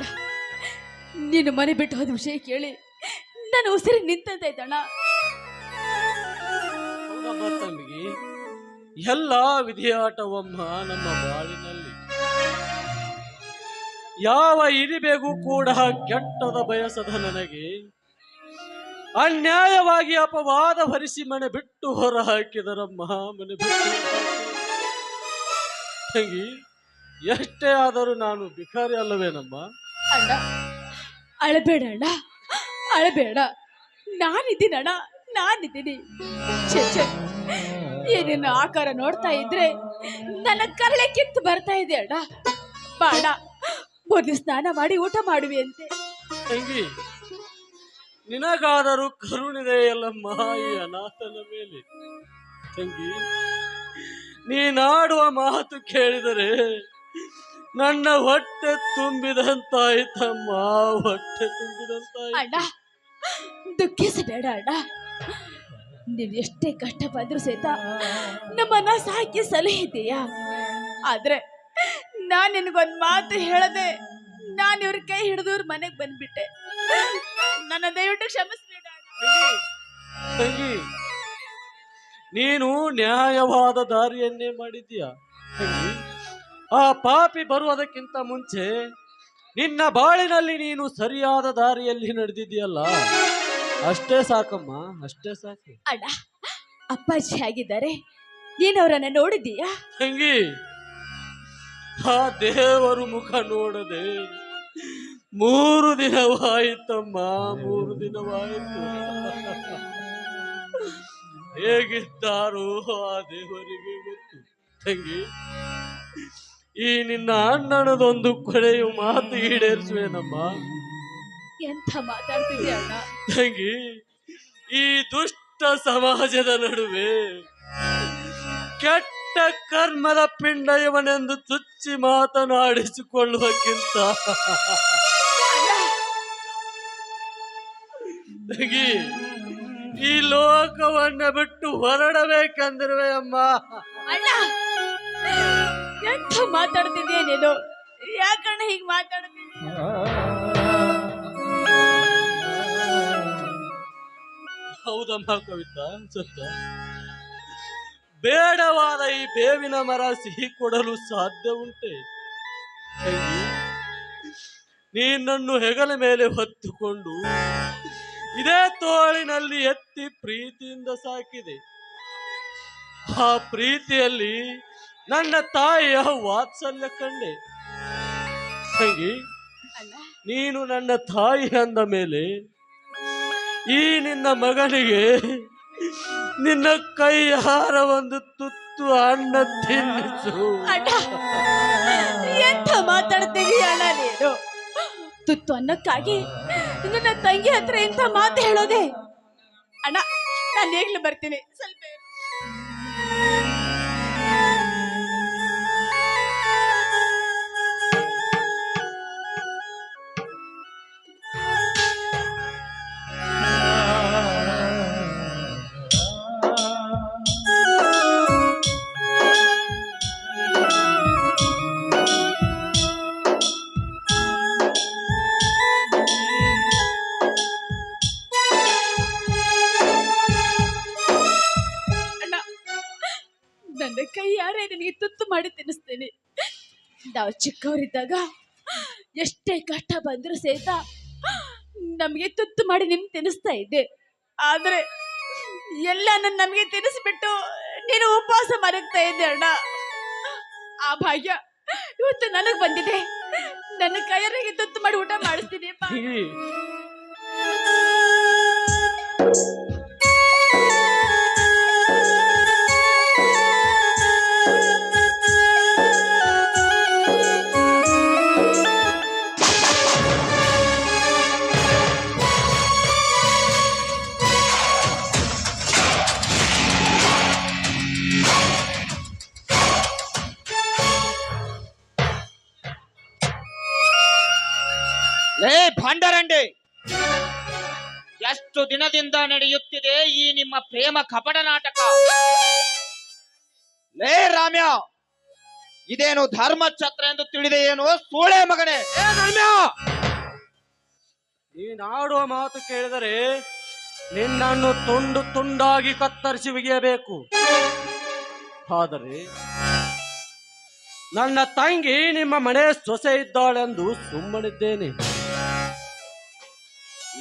ಅಣ್ಣ ನೀನು ಮನೆ ಬಿಟ್ಟು ಹೋದ ವಿಷಯ ಕೇಳಿ ನನ್ನ ಉಸಿರಿ ಹೌದಮ್ಮ ತಂಗಿ ಎಲ್ಲ ವಿಧಿಯಾಟವಮ್ಮ ನಮ್ಮ ಬಾಳಿನಲ್ಲಿ. ಯಾವ ಇರಿಬೇಗೂ ಕೂಡ ಕೆಟ್ಟದ ಬಯಸದ ನನಗೆ. ಅನ್ಯಾಯವಾಗಿ ಅಪವಾದ ಭರಿಸಿ ಮನೆ ಬಿಟ್ಟು ಹೊರ ಹಾಕಿದರಮ್ಮ, ಮನೆ ಬಿಟ್ಟು. ತಂಗಿ ಎಷ್ಟೇ ಆದರೂ ನಾನು ಭಿಕಾರಿ ಅಲ್ಲವೇನಮ್ಮ? ಅಣ್ಣ. ಅಳಬೇಡ ಅಣ್ಣ ಅಳಬೇಡ. ನಾನಿದ್ದೀನಣ್ಣ. ನಾನಿದ್ದೀನಿ. ನಿನ್ನ ಆಕಾರ ನೋಡ್ತಾ ಇದ್ರೆ ನನ್ನ ಕರಳೆ ಕಿತ್ತು ಬರ್ತಾ ಇದೆ ಅಣ್ಣ. ಬಾಣ, ಮೊದಲು ಸ್ನಾನ ಮಾಡಿ ಊಟ ಮಾಡುವೆ ಅಂತೆ. ತಂಗಿ ನಿನಗಾದರೂ ಎಲ್ಲ ಈ ಅನಾಥನ ಮೇಲೆ. ತಂಗಿ, ನೀನಾಡುವ ಮಾತು ಕೇಳಿದರೆ ನನ್ನ ಹೊಟ್ಟೆ ತುಂಬಿದಂತಾಯ್ತಮ್ಮ ಹೊಟ್ಟೆ ತುಂಬಿದಂತ ಅಣ್ಣ ದುಃಖಿಸಬೇಡ ಅಣ್ಣ. ನೀನು ಎಷ್ಟೇ ಕಷ್ಟ ಬಂದ್ರು ಸಹಿತ ನಮ್ಮನ್ನ ಸಾಕಿ ಸಲಹಿದ್ದೀಯ? ಆದ್ರೆ ನಾನು ನಿನಗೊಂದು ಮಾತು ಹೇಳದೆ ನಾನು ಇವ್ರ ಕೈ ಹಿಡಿದು ಇವ್ರ ಮನೆಗೆ ಬಂದ್ಬಿಟ್ಟೆ. ನನ್ನ ದಯವಿಟ್ಟು ಕ್ಷಮಿಸ್ಬೇಡ. ತಂಗಿ ನೀನು ನ್ಯಾಯವಾದ ದಾರಿಯನ್ನೇ ಮಾಡಿದ್ದೀಯ? ತಂಗಿ ಆ ಪಾಪಿ ಬರುವುದಕ್ಕಿಂತ ಮುಂಚೆ ನಿನ್ನ ಬಾಳಿನಲ್ಲಿ ನೀನು ಸರಿಯಾದ ದಾರಿಯಲ್ಲಿ ನಡೆದಿದ್ದೀಯಲ್ಲ? ಅಷ್ಟೇ ಸಾಕಮ್ಮ ಅಷ್ಟೇ ಸಾಕು. ಅಣ್ಣ ಅಪ್ಪಾಜಿ ಆಗಿದ್ದಾರೆ ನೀನವರನ್ನ ನೋಡಿದೀಯಾ ನೋಡಿದ್ದೀಯಾ? ತಂಗಿ ಆ ದೇವರು ಮುಖ ನೋಡದೆ ಮೂರು ದಿನವಾಯಿತಮ್ಮ ಮೂರು ದಿನವಾಯಿತು. ಹೇಗಿದ್ದಾರೋ ಆ ದೇವರಿಗೆ ಗೊತ್ತು. ತಂಗಿ ಈ ನಿನ್ನ ಅಣ್ಣನದೊಂದು ಕೊನೆಯು ಮಾತು ಈಡೇರಿಸುವೇನಮ್ಮ. ಎಂತ ಮಾತಾಡ್ತಿದ್ಯಾ ಅಣ್ಣ? ತಂಗಿ ಈ ದುಷ್ಟ ಸಮಾಜದ ನಡುವೆ ಕೆಟ್ಟ ಕರ್ಮದ ಪಿಂಡ ಇವನೆಂದು ತುಚ್ಚಿ ಮಾತನಾಡಿಸಿಕೊಳ್ಳುವಕ್ಕಿಂತ ತಂಗಿ ಈ ಲೋಕವನ್ನ ಬಿಟ್ಟು ಹೊರಡಬೇಕಂದಿರುವೆ ಅಮ್ಮ ಅಣ್ಣ ಮಾತಾಡ್ತಿದ್ದೀನಿ ನೀನು ಯಾಕಣ್ಣ ಹೀಗೆ ಮಾತಾಡ್ತಿದ್ದೀಯ? ಹೌದಮ್ಮ ಕವಿತಾ ಸತ್ತ ಬೇಡವಾದ ಈ ಬೇವಿನ ಮರ ಸಿಹಿ ಕೊಡಲು ಸಾಧ್ಯ ಉಂಟೆ? ನೀನನ್ನು ಹೆಗಲ ಮೇಲೆ ಹೊತ್ತುಕೊಂಡು ಇದೇ ತೋಳಿನಲ್ಲಿ ಎತ್ತಿ ಪ್ರೀತಿಯಿಂದ ಸಾಕಿದೆ. ಆ ಪ್ರೀತಿಯಲ್ಲಿ ನನ್ನ ತಾಯಿಯ ವಾತ್ಸಲ್ಯ ಕಂಡೆ. ತಂಗಿ ನೀನು ನನ್ನ ತಾಯಿ ಅಂದ ಮೇಲೆ ಈ ನಿನ್ನ ಮಗನಿಗೆ ನಿನ್ನ ಕೈಯಾರ ಒಂದು ತುತ್ತು ಅನ್ನ ತಿನ್ನಿಸು. ಎಂತ ಎಂಥ ಮಾತಾಡ್ತೀವಿ ಅಣ್ಣ ನೀನು? ತುತ್ತು ಅನ್ನಕ್ಕಾಗಿ ನನ್ನ ತಂಗಿ ಹತ್ರ ಎಂತ ಮಾತು ಹೇಳೋದೆ? ಅಣ್ಣ ನಾನು ಈಗಲೂ ಬರ್ತೀನಿ. ಸ್ವಲ್ಪ ನಾವು ಚಿಕ್ಕವರಿದ್ದಾಗ. ಎಷ್ಟೇ ಕಷ್ಟ ಬಂದರೂ ಸಹಿತ ನಮಗೆ ತುತ್ತು ಮಾಡಿ ನಿಮ್ ತಿನ್ನಿಸ್ತಾ ಇದ್ದೆ. ಆದ್ರೆ ಎಲ್ಲ ನನ್ನ ನಮಗೆ ತಿನ್ನಿಸ್ಬಿಟ್ಟು ನೀನು ಉಪವಾಸ ಮರಗ್ತಾ ಇದ್ದೆ ಅಣ್ಣ. ಆ ಭಾಗ್ಯ ಇವತ್ತು ನನಗ್ ಬಂದಿದೆ. ನನ್ನ ಕೈಯರಿಗೆ ತುತ್ತು ಮಾಡಿ ಊಟ ಮಾಡಿಸ್ತೀನಿ. ಲೇ ಭಂಡರಂಡೆ. ಎಷ್ಟು ದಿನದಿಂದ ನಡೆಯುತ್ತಿದೆ ಈ ನಿಮ್ಮ ಪ್ರೇಮ ಕಪಟ ನಾಟಕ? ಲೇ, ರಾಮ್ಯ, ಇದೇನು ಧರ್ಮ ಛತ್ರ ಎಂದು ತಿಳಿದೆ ಏನು ಸೂಳೆ ಮಗನೇ. ರಮ್ಯಾ! ನೀನಾಡುವ ಮಾತು ಕೇಳಿದರೆ ನಿನ್ನನ್ನು ತುಂಡು ತುಂಡಾಗಿ ಕತ್ತರಿಸಿ ಬಿಗಿಯಬೇಕು. ಆದರೆ ನನ್ನ ತಂಗಿ ನಿಮ್ಮ ಮನೆ ಸೊಸೆ ಇದ್ದಾಳೆಂದು ಸುಮ್ಮನಿದ್ದೇನೆ.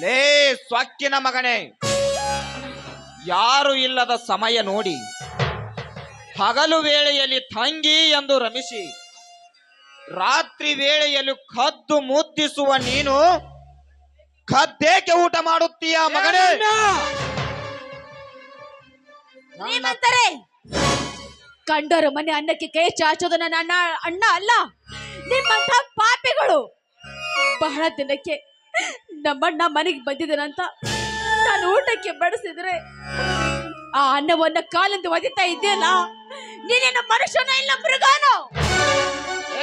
ಲೇ ಸ್ವಕ್ಕಿನ ಮಗನೇ. ಯಾರು ಇಲ್ಲದ ಸಮಯ ನೋಡಿ. ಹಗಲು ವೇಳೆಯಲ್ಲಿ ತಂಗಿ ಎಂದು ರಮಿಸಿ. ರಾತ್ರಿ ವೇಳೆಯಲ್ಲಿ ಕದ್ದು ಮುದ್ದಿಸುವ ನೀನು ಕದ್ದೇಕೆ ಊಟ ಮಾಡುತ್ತೀಯ ಮಗನೇ? ಕಂಡರು ಮನೆ ಅನ್ನಕ್ಕೆ ಕೈ ಚಾಚೋದು ನನ್ನ ಅಣ್ಣ ಅಣ್ಣ ಅಲ್ಲ. ನಿಮ್ಮಂತ ಪಾಪಿಗಳು. ಬಹಳ ದಿನಕ್ಕೆ ನಮ್ಮಣ್ಣ ಮನೆಗೆ ಬಂದಿದ್ದಾನಂತ ನಾನು ಊಟಕ್ಕೆ ಬಡಿಸಿದ್ರೆ ಆ ಅನ್ನವನ್ನ ಕಾಲಿಂದ ಒದಿತಾ ಇದೆಯಲ್ಲ ನೀನೇನು ಮನುಷ್ಯನ ಇಲ್ಲ ಮೃಗಾನೋ.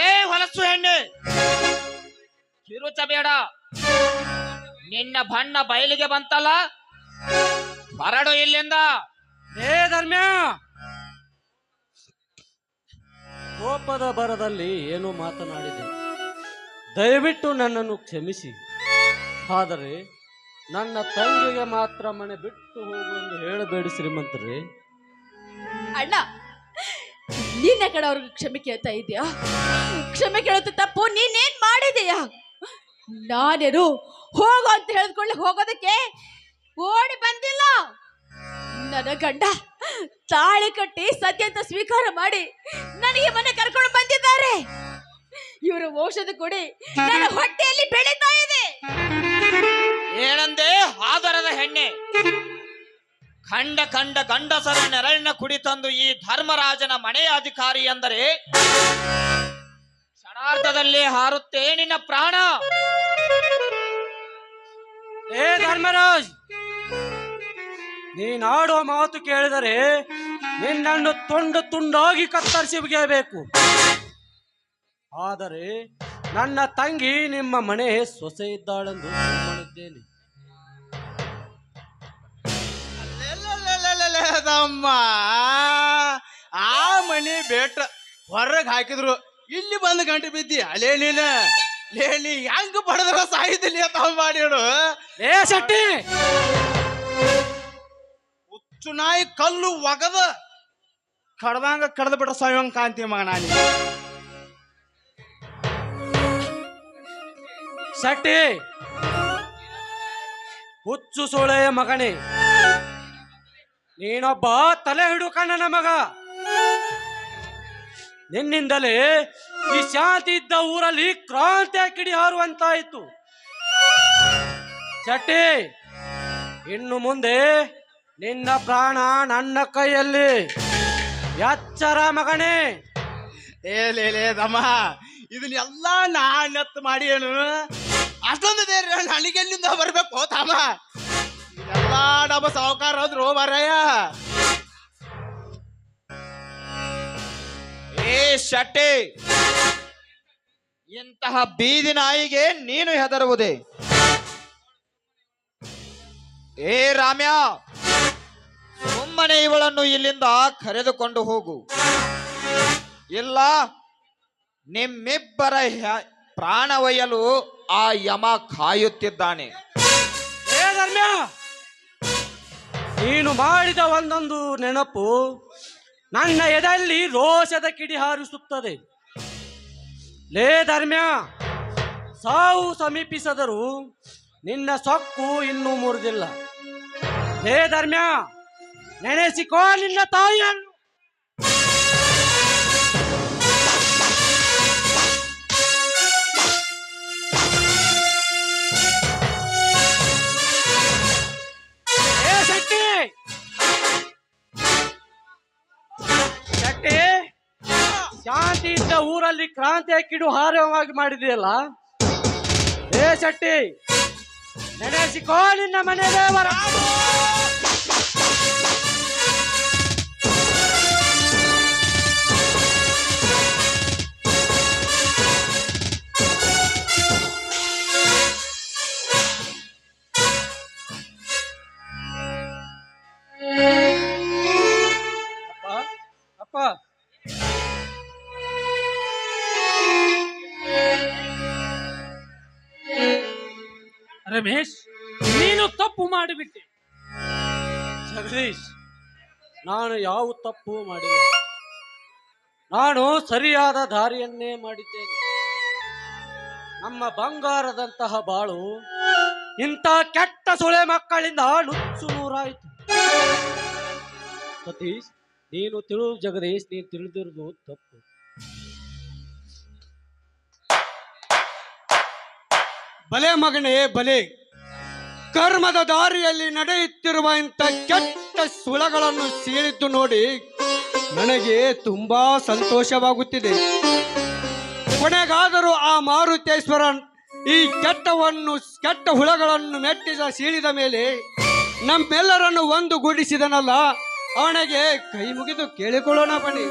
ಏ ಹೊಲಸು ಹೆಣ್ಣೆ ಕಿರುಚಬೇಡ ನಿನ್ನ ಬಣ್ಣ ಬಯಲಿಗೆ ಬಂತಲ್ಲ ಬರಡು ಇಲ್ಲಿಂದ. ಏ ಧರ್ಮ್ಯ ಕೋಪದ ಬರದಲ್ಲಿ ಏನು ಮಾತನಾಡಿದೆ? ದಯವಿಟ್ಟು ನನ್ನನ್ನು ಕ್ಷಮಿಸಿ. ಆದರೆ ನನ್ನ ತಂಗಿಗೆ ಮಾತ್ರ ಮನೆ ಬಿಟ್ಟು ಹೋಗು ಎಂದು ಹೇಳಬೇಡಿ ಶ್ರೀಮಂತರೇ. ಅಣ್ಣ ನಿನ್ನ ಕಡೆ ಅವ್ರಿಗೆ ಕ್ಷಮೆ ಕೇಳ್ತಾ ಇದೆಯಾ ಕ್ಷಮೆ ಕೇಳುತ್ತ ತಪ್ಪು ನೀನೇನ್ ಮಾಡಿದೆಯಾ ನಾನೇನು ಹೋಗು ಅಂತ ಹೇಳಿದ್ಕೊಳ್ಳಿ ಹೋಗೋದಕ್ಕೆ ಓಡಿ ಬಂದಿಲ್ಲ. ನನ್ನ ಗಂಡ ತಾಳಿ ಕಟ್ಟಿ ಸತ್ಯ ಅಂತ ಸ್ವೀಕಾರ ಮಾಡಿ ನನಗೆ ಮನೆ ಕರ್ಕೊಂಡು ಬಂದಿದ್ದಾರೆ. ಇವರ ಔಷಧ ಕೊಡಿ ನನ್ನ ಹೊಟ್ಟೆಯಲ್ಲಿ ಬೆಳೀತಾ ಇದೆ. ಏನಂದೆ? ಆದರದ ಹೆಣ್ಣೆ. ಖಂಡ ಕಂಡ ಗಂಡಸರ ನೆರಳಿನ ಕುಡಿ ತಂದು ಈ ಧರ್ಮರಾಜನ ಮನೆಯ ಅಧಿಕಾರಿ ಎಂದರೆ ಕ್ಷಣಾರ್ಧದಲ್ಲಿ ಹಾರುತ್ತೆ ನಿನ್ನ ಪ್ರಾಣ. ಏ ಧರ್ಮರಾಜ್ ನೀನಾಡುವ ಮಾತು ಕೇಳಿದರೆ ನಿನ್ನನ್ನು ತುಂಡು ತುಂಡಾಗಿ ಕತ್ತರಿಸಿ ಬೇಕು ಆದರೆ ನನ್ನ ತಂಗಿ ನಿಮ್ಮ ಮನೆ ಸೊಸೆ ಇದ್ದಾಳೆಂದು ಸುಮ್ಮನಿದ್ದೇನೆ ತಮ್ಮ ಆ ಮನಿ ಬೇಟ ಹೊರಗೆ ಹಾಕಿದ್ರು. ಇಲ್ಲಿ ಬಂದು ಗಂಟೆ ಬಿದ್ದಿ. ಅಲೇ ನೀನ. ಲೇಲಿ ಹೆಂಗ್ ಬಡದ್ರ ಸಾಹಿತ್ಯ ತಾವ್ ಮಾಡಿಡು ಏ ಶೆಟ್ಟಿ. ಹುಚ್ಚು ನಾಯಿ ಕಲ್ಲು ಒಗದ. ಕಡ್ದಂಗ ಕಡ್ದ ಬಿಟ್ರ ಸಾಯಂಗ್ ಕಾಂತಿ ಮಗ ನಾನು ಶೆಟ್ಟಿ. ಹುಚ್ಚು ಸೋಳೆಯ ಮಗನೇ. ನೀನೊಬ್ಬ ತಲೆ ಹಿಡು ಕಣ್ಣನ ಮಗ. ನಿನ್ನಿಂದಲೇ ಈ ಶಾಂತಿ ಇದ್ದ ಊರಲ್ಲಿ ಕ್ರಾಂತಿ ಕಿಡಿ ಹಾರುವಂತಾಯಿತು. ಚಟ್ಟಿ ಇನ್ನು ಮುಂದೆ ನಿನ್ನ ಪ್ರಾಣ ನನ್ನ ಕೈಯಲ್ಲಿ. ಎಚ್ಚರ ಮಗನೇ. ಏ, ಲೇ ದಮ್ಮ ಇದನ್ನೆಲ್ಲ ನಾನೆತ್ ಮಾಡಿ ಏನು? ಅಷ್ಟೊಂದು ದೇರ ನನಗೆ ಎಲ್ಲಿಂದ ಬರ್ಬೇಕು ಹೋತಾಮ ಎಲ್ಲಾ ಡಬ್ಬ ಸಾವುಕಾರ ಹೋದ್ರು, ಮಾರಾಯ. ಏ ಶಟ್ಟಿ, ಇಂತಹ ಬೀದಿ ನಾಯಿಗೆ ನೀನು ಹೆದರುವುದೇ? ಏ ರಾಮ್ಯ, ಸುಮ್ಮನೆ ಇವಳನ್ನು ಇಲ್ಲಿಂದ ಕರೆದುಕೊಂಡು ಹೋಗು. ಇಲ್ಲ, ನಿಮ್ಮಿಬ್ಬರ ಪ್ರಾಣ ಒಯ್ಯಲು ಆ ಯಮ ಕಾಯುತ್ತಿದ್ದಾನೆ. ನೀನು ಮಾಡಿದ ಒಂದೊಂದು ನೆನಪು ನನ್ನ ಎದೆಯಲ್ಲಿ ರೋಷದ ಕಿಡಿ ಹಾರಿಸುತ್ತದೆ. ಲೇ ಧರ್ಮ್ಯ, ಸಾವು ಸಮೀಪಿಸದರೂ ನಿನ್ನ ಸೊಕ್ಕು ಇನ್ನೂ ಮುರಿದಿಲ್ಲ. ಲೇ ಧರ್ಮ್ಯ, ನೆನೆಸಿಕೋ ನಿನ್ನ ತಾಯಿಯನ್ನು. ಊರಲ್ಲಿ ಕ್ರಾಂತಿಯ ಕಿಡು ಹಾರವಾಗಿ ಮಾಡಿದೆಯಲ್ಲ? ಏ ಶೆಟ್ಟಿ ನೆನೆಸಿಕೋ ನಿನ್ನ ಮನೆ ದೇವರ. ರಮೇಶ್, ನೀನು ತಪ್ಪು ಮಾಡಿಬಿಟ್ಟೆ. ಜಗದೀಶ್, ನಾನು ಯಾವ ತಪ್ಪು ಮಾಡಿಲ್ಲ. ನಾನು ಸರಿಯಾದ ದಾರಿಯನ್ನೇ ಮಾಡಿದ್ದೇನೆ. ನಮ್ಮ ಬಂಗಾರದಂತಹ ಬಾಳು ಇಂಥ ಕೆಟ್ಟ ಸುಳೆ ಮಕ್ಕಳಿಂದ ನುಚ್ಚು ನೂರಾಯಿತು. ಸತೀಶ್, ನೀನು ತಿಳು ಜಗದೀಶ್, ನೀನು ತಿಳಿದಿರುವುದು ತಪ್ಪು. ಬಲೆ ಮಗನೇ, ಬಲೆ. ಕರ್ಮದ ದಾರಿಯಲ್ಲಿ ನಡೆಯುತ್ತಿರುವ ಇಂಥ ಕೆಟ್ಟ ಸುಳಗಳನ್ನು ಸೀಳಿದ್ದು ನೋಡಿ ನನಗೆ ತುಂಬಾ ಸಂತೋಷವಾಗುತ್ತಿದೆ. ಕೊನೆಗಾದರೂ ಆ ಮಾರುತೇಶ್ವರನ್ ಈ ಕೆಟ್ಟವನ್ನು, ಕೆಟ್ಟ ಹುಳಗಳನ್ನು ಮೆಟ್ಟಿದ ಸೀಳಿದ ಮೇಲೆ ನಮ್ಮೆಲ್ಲರನ್ನು ಒಂದುಗೂಡಿಸಿದನಲ್ಲ ಅವನಿಗೆ ಕೈ ಮುಗಿದು ಕೇಳಿಕೊಳ್ಳೋಣ ಬನ್ನಿ.